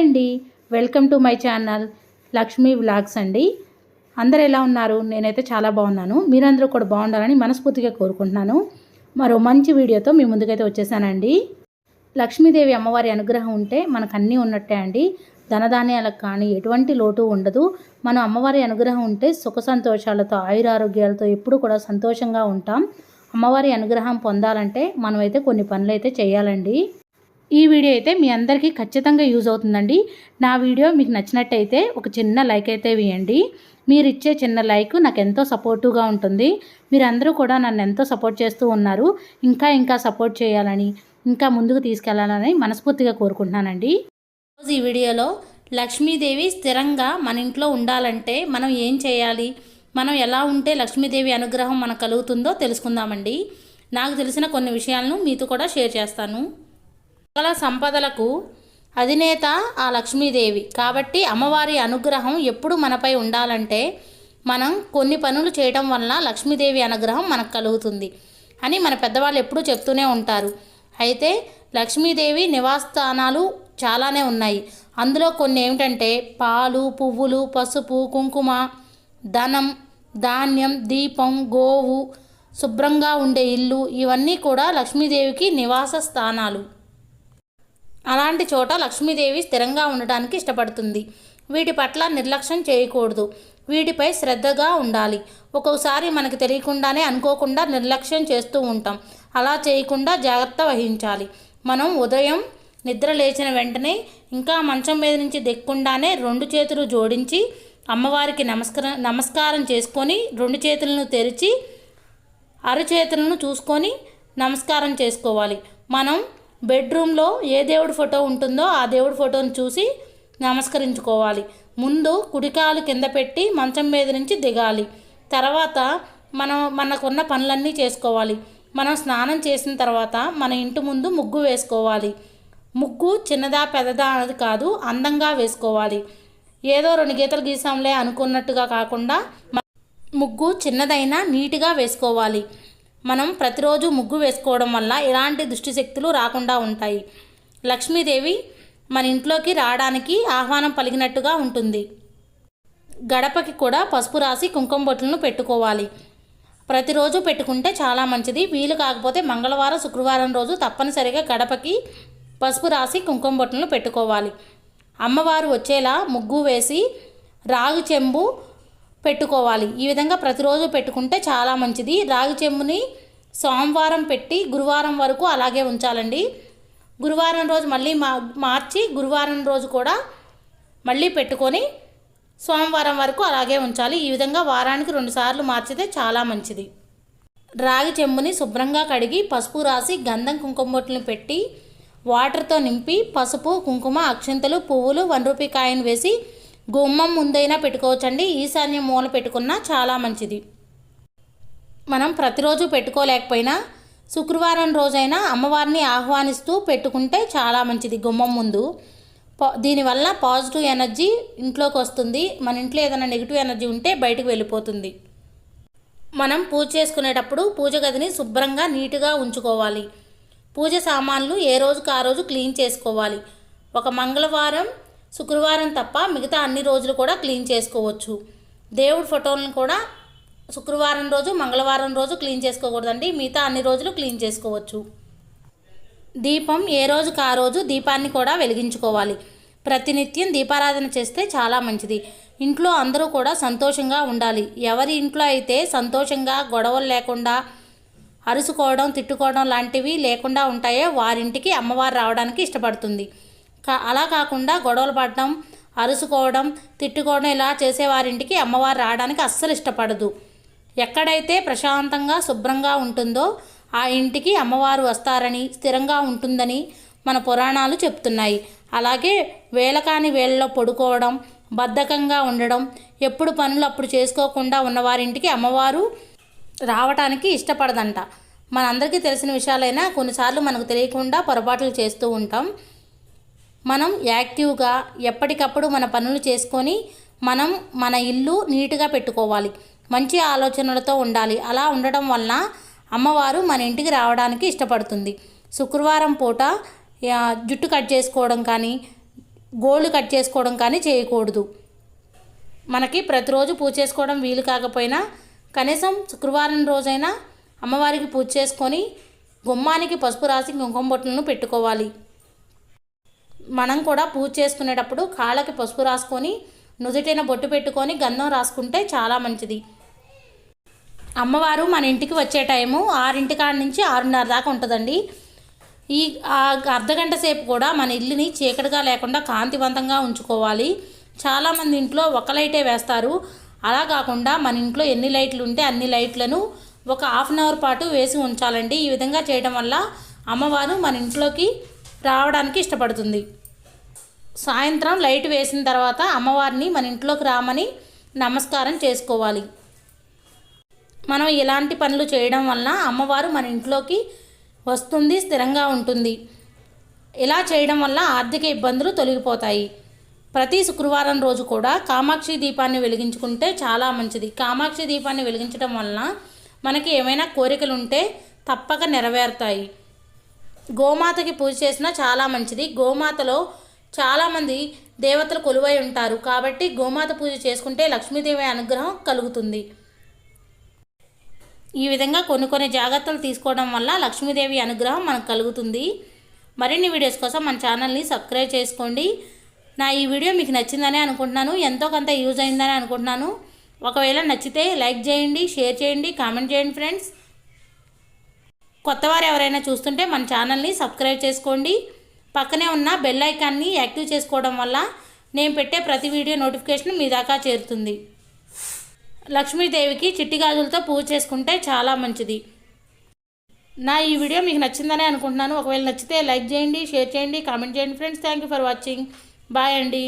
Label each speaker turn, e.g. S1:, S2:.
S1: అండి. Welcome to my channel Lakshmi vlogs అండి. అందరు ఎలా ఉన్నారు? నేనైతే చాలా బాగున్నాను. మీరందరూ కూడా బాగుండాలని మనస్ఫూర్తిగా కోరుకుంటున్నాను. మరో మంచి వీడియోతో మీ ముందుకైతే వచ్చేసానండి. లక్ష్మీదేవి అమ్మవారి అనుగ్రహం ఉంటే మనకు అన్నీ ఉన్నట్టే అండి. ధనధాన్యాలకు కానీ ఎటువంటి లోటు ఉండదు. మనం అమ్మవారి అనుగ్రహం ఉంటే సుఖ సంతోషాలతో ఆయురారోగ్యాలతో ఎప్పుడు కూడా సంతోషంగా ఉంటాం. అమ్మవారి అనుగ్రహం పొందాలంటే మనమైతే కొన్ని పనులు అయితే చేయాలండి. ఈ వీడియో అయితే మీ అందరికీ ఖచ్చితంగా యూజ్ అవుతుందండి. నా వీడియో మీకు నచ్చినట్టయితే ఒక చిన్న లైక్ అయితే వేయండి. మీరు ఇచ్చే చిన్న లైక్ నాకు ఎంతో సపోర్టివ్గా ఉంటుంది. మీరందరూ కూడా నన్ను ఎంతో సపోర్ట్ చేస్తూ ఉన్నారు. ఇంకా ఇంకా సపోర్ట్ చేయాలని ఇంకా ముందుకు తీసుకెళ్ళాలని మనస్ఫూర్తిగా కోరుకుంటున్నానండి. ఈరోజు ఈ వీడియోలో లక్ష్మీదేవి స్థిరంగా మన ఇంట్లో ఉండాలంటే మనం ఏం చేయాలి? మనం ఎలా ఉంటే లక్ష్మీదేవి అనుగ్రహం మనకు కలుగుతుందో తెలుసుకుందామండి. నాకు తెలిసిన కొన్ని విషయాలను మీతో కూడా షేర్ చేస్తాను. సకల సంపదలకు అధినేత ఆ లక్ష్మీదేవి. కాబట్టి అమ్మవారి అనుగ్రహం ఎప్పుడు మనపై ఉండాలంటే మనం కొన్ని పనులు చేయటం వలన లక్ష్మీదేవి అనుగ్రహం మనకు కలుగుతుంది అని మన పెద్దవాళ్ళు ఎప్పుడూ చెప్తూనే ఉంటారు. అయితే లక్ష్మీదేవి నివాసస్థానాలు చాలానే ఉన్నాయి. అందులో కొన్ని ఏమిటంటే పాలు పువ్వులు పసుపు కుంకుమ ధనం ధాన్యం దీపం గోవు శుభ్రంగా ఉండే ఇల్లు ఇవన్నీ కూడా లక్ష్మీదేవికి నివాస స్థానాలు అలాంటి చోట లక్ష్మీదేవి స్థిరంగా ఉండటానికి ఇష్టపడుతుంది. వీటి పట్ల నిర్లక్ష్యం చేయకూడదు. వీటిపై శ్రద్ధగా ఉండాలి. ఒక్కొక్కసారి మనకు తెలియకుండానే అనుకోకుండా నిర్లక్ష్యం చేస్తూ ఉంటాం. అలా చేయకుండా జాగ్రత్త వహించాలి. మనం ఉదయం నిద్ర లేచిన వెంటనే ఇంకా మంచం మీద నుంచి దిక్కుండానే రెండు చేతులు జోడించి అమ్మవారికి నమస్కారం నమస్కారం చేసుకొని రెండు చేతులను తెరిచి అరచేతులను చూసుకొని నమస్కారం చేసుకోవాలి. మనం బెడ్రూమ్లో ఏ దేవుడి ఫోటో ఉంటుందో ఆ దేవుడి ఫోటోని చూసి నమస్కరించుకోవాలి. ముందు కుడికాలు కింద పెట్టి మంచం మీద నుంచి దిగాలి. తర్వాత మనం మనకున్న పనులన్నీ చేసుకోవాలి. మనం స్నానం చేసిన తర్వాత మన ఇంటి ముందు ముగ్గు వేసుకోవాలి. ముగ్గు చిన్నదా పెద్దదా అనేది కాదు అందంగా వేసుకోవాలి. ఏదో రెండు గీతలు గీసాంలే అనుకున్నట్టుగా కాకుండా ముగ్గు చిన్నదైనా నీట్గా వేసుకోవాలి. మనం ప్రతిరోజు ముగ్గు వేసుకోవడం వల్ల ఎలాంటి దుష్టి శక్తులు రాకుండా ఉంటాయి. లక్ష్మీదేవి మన ఇంట్లోకి రావడానికి ఆహ్వానం పలిగినట్టుగా ఉంటుంది. గడపకి కూడా పసుపు రాసి కుంకుమ బొట్లను పెట్టుకోవాలి. ప్రతిరోజు పెట్టుకుంటే చాలా మంచిది. వీలు కాకపోతే మంగళవారం శుక్రవారం రోజు తప్పనిసరిగా గడపకి పసుపు రాసి కుంకుమ బొట్లను పెట్టుకోవాలి. అమ్మవారు వచ్చేలా ముగ్గు వేసి రాగి చెంబు పెట్టుకోవాలి. ఈ విధంగా ప్రతిరోజు పెట్టుకుంటే చాలా మంచిది. రాగి చెంబుని సోమవారం పెట్టి గురువారం వరకు అలాగే ఉంచాలండి. గురువారం రోజు మళ్ళీ మా మార్చి గురువారం రోజు కూడా మళ్ళీ పెట్టుకొని సోమవారం వరకు అలాగే ఉంచాలి. ఈ విధంగా వారానికి రెండుసార్లు మార్చితే చాలా మంచిది. రాగి చెంబుని శుభ్రంగా కడిగి పసుపు రాసి గంధం కుంకుమ పెట్టి వాటర్తో నింపి పసుపు కుంకుమ అక్షంతలు పువ్వులు వన్ రూపీ కాయను వేసి గుమ్మం ముందైనా పెట్టుకోవచ్చండి. ఈశాన్యం మూల పెట్టుకున్నా చాలా మంచిది. మనం ప్రతిరోజు పెట్టుకోలేకపోయినా శుక్రవారం రోజైనా అమ్మవారిని ఆహ్వానిస్తూ పెట్టుకుంటే చాలా మంచిది గుమ్మం ముందు. దీనివల్ల పాజిటివ్ ఎనర్జీ ఇంట్లోకి వస్తుంది. మన ఇంట్లో ఏదైనా నెగిటివ్ ఎనర్జీ ఉంటే బయటకు వెళ్ళిపోతుంది. మనం పూజ చేసుకునేటప్పుడు పూజ గదిని శుభ్రంగా నీట్గా ఉంచుకోవాలి. పూజ సామాన్లు ఏ రోజుకు ఆ రోజు క్లీన్ చేసుకోవాలి. ఒక మంగళవారం శుక్రవారం తప్ప మిగతా అన్ని రోజులు కూడా క్లీన్ చేసుకోవచ్చు. దేవుడి ఫోటోలను కూడా శుక్రవారం రోజు మంగళవారం రోజు క్లీన్ చేసుకోకూడదండి. మిగతా అన్ని రోజులు క్లీన్ చేసుకోవచ్చు. దీపం ఏ రోజుకి ఆ రోజు దీపాన్ని కూడా వెలిగించుకోవాలి. ప్రతినిత్యం దీపారాధన చేస్తే చాలా మంచిది. ఇంట్లో అందరూ కూడా సంతోషంగా ఉండాలి. ఎవరి ఇంట్లో అయితే సంతోషంగా గొడవలు లేకుండా అరుసుకోవడం తిట్టుకోవడం లాంటివి లేకుండా ఉంటాయో వారింటికి అమ్మవారు రావడానికి ఇష్టపడుతుంది. అలా కాకుండా గొడవలు పడడం అరుసుకోవడం తిట్టుకోవడం ఇలా చేసేవారింటికి అమ్మవారు రావడానికి అస్సలు ఇష్టపడదు. ఎక్కడైతే ప్రశాంతంగా శుభ్రంగా ఉంటుందో ఆ ఇంటికి అమ్మవారు వస్తారని స్థిరంగా ఉంటుందని మన పురాణాలు చెప్తున్నాయి. అలాగే వేలకాని వేళ్ళలో పడుకోవడం బద్ధకంగా ఉండడం ఎప్పుడు పనులు అప్పుడు చేసుకోకుండా ఉన్నవారింటికి అమ్మవారు రావటానికి ఇష్టపడదంట. మనందరికీ తెలిసిన విషయాలైనా కొన్నిసార్లు మనకు తెలియకుండా పొరపాట్లు చేస్తూ ఉంటాం. మనం యాక్టివ్గా ఎప్పటికప్పుడు మన పనులు చేసుకొని మనం మన ఇల్లు నీట్గా పెట్టుకోవాలి. మంచి ఆలోచనలతో ఉండాలి. అలా ఉండటం వలన అమ్మవారు మన ఇంటికి రావడానికి ఇష్టపడుతుంది. శుక్రవారం పూట జుట్టు కట్ చేసుకోవడం కానీ గోళ్ళు కట్ చేసుకోవడం కానీ చేయకూడదు. మనకి ప్రతిరోజు పూజ చేసుకోవడం వీలు కాకపోయినా కనీసం శుక్రవారం రోజైనా అమ్మవారికి పూజ చేసుకొని గుమ్మానికి పసుపు రాసి కుంకుమ బొట్లను పెట్టుకోవాలి. మనం కూడా పూజ చేసుకునేటప్పుడు కాళ్ళకి పసుపు రాసుకొని నుదుటైన బొట్టు పెట్టుకొని గంధం రాసుకుంటే చాలా మంచిది. అమ్మవారు మన ఇంటికి వచ్చే టైము ఆరింటి కాడ నుంచి ఆరున్నర దాకా ఉంటుందండి. ఈ అర్ధగంట సేపు కూడా మన ఇల్లుని చీకటిగా లేకుండా కాంతివంతంగా ఉంచుకోవాలి. చాలామంది ఇంట్లో ఒక లైటే వేస్తారు. అలా కాకుండా మన ఇంట్లో ఎన్ని లైట్లు ఉంటే అన్ని లైట్లను ఒక హాఫ్ అన్ అవర్ పాటు వేసి ఉంచాలండి. ఈ విధంగా చేయడం వల్ల అమ్మవారు మన ఇంట్లోకి రావడానికి ఇష్టపడుతుంది. సాయంత్రం లైట్ వేసిన తర్వాత అమ్మవారిని మన ఇంట్లోకి రామని నమస్కారం చేసుకోవాలి. మనం ఇలాంటి పనులు చేయడం వలన అమ్మవారు మన ఇంట్లోకి వస్తుంది స్థిరంగా ఉంటుంది. ఇలా చేయడం వల్ల ఆర్థిక ఇబ్బందులు తొలగిపోతాయి. ప్రతి శుక్రవారం రోజు కూడా కామాక్షి దీపాన్ని వెలిగించుకుంటే చాలా మంచిది. కామాక్షి దీపాన్ని వెలిగించడం వలన మనకి ఏమైనా కోరికలు ఉంటే తప్పక నెరవేరుతాయి. గోమాతకి పూజ చేసినా చాలా మంచిది. గోమాతలో చాలామంది దేవతలు కొలువై ఉంటారు కాబట్టి గోమాత పూజ చేసుకుంటే లక్ష్మీదేవి అనుగ్రహం కలుగుతుంది. ఈ విధంగా కొన్ని కొన్ని జాగ్రత్తలు తీసుకోవడం వల్ల లక్ష్మీదేవి అనుగ్రహం మనకు కలుగుతుంది. మరిన్ని వీడియోస్ కోసం మన ఛానల్ని సబ్స్క్రైబ్ చేసుకోండి. నా ఈ వీడియో మీకు నచ్చిందని అనుకుంటున్నాను ఎంతో కొంత యూజ్ అయిందని అనుకుంటున్నాను. ఒకవేళ నచ్చితే లైక్ చేయండి షేర్ చేయండి కామెంట్ చేయండి ఫ్రెండ్స్. కొత్తవారు ఎవరైనా చూస్తుంటే మన ఛానల్ని సబ్స్క్రైబ్ చేసుకోండి. పక్కనే ఉన్న బెల్ ఐకాన్ని యాక్టివ్ చేసుకోవడం వల్ల నేను పెట్టే ప్రతి వీడియో నోటిఫికేషన్ మీ దాకా చేరుతుంది. లక్ష్మీదేవికి చిట్టి గాజులతో పూజ చేసుకుంటే చాలా మంచిది. నా ఈ వీడియో మీకు నచ్చిందని అనుకుంటున్నాను. ఒకవేళ నచ్చితే లైక్ చేయండి షేర్ చేయండి కామెంట్ చేయండి. Friends thank you for watching bye అండి.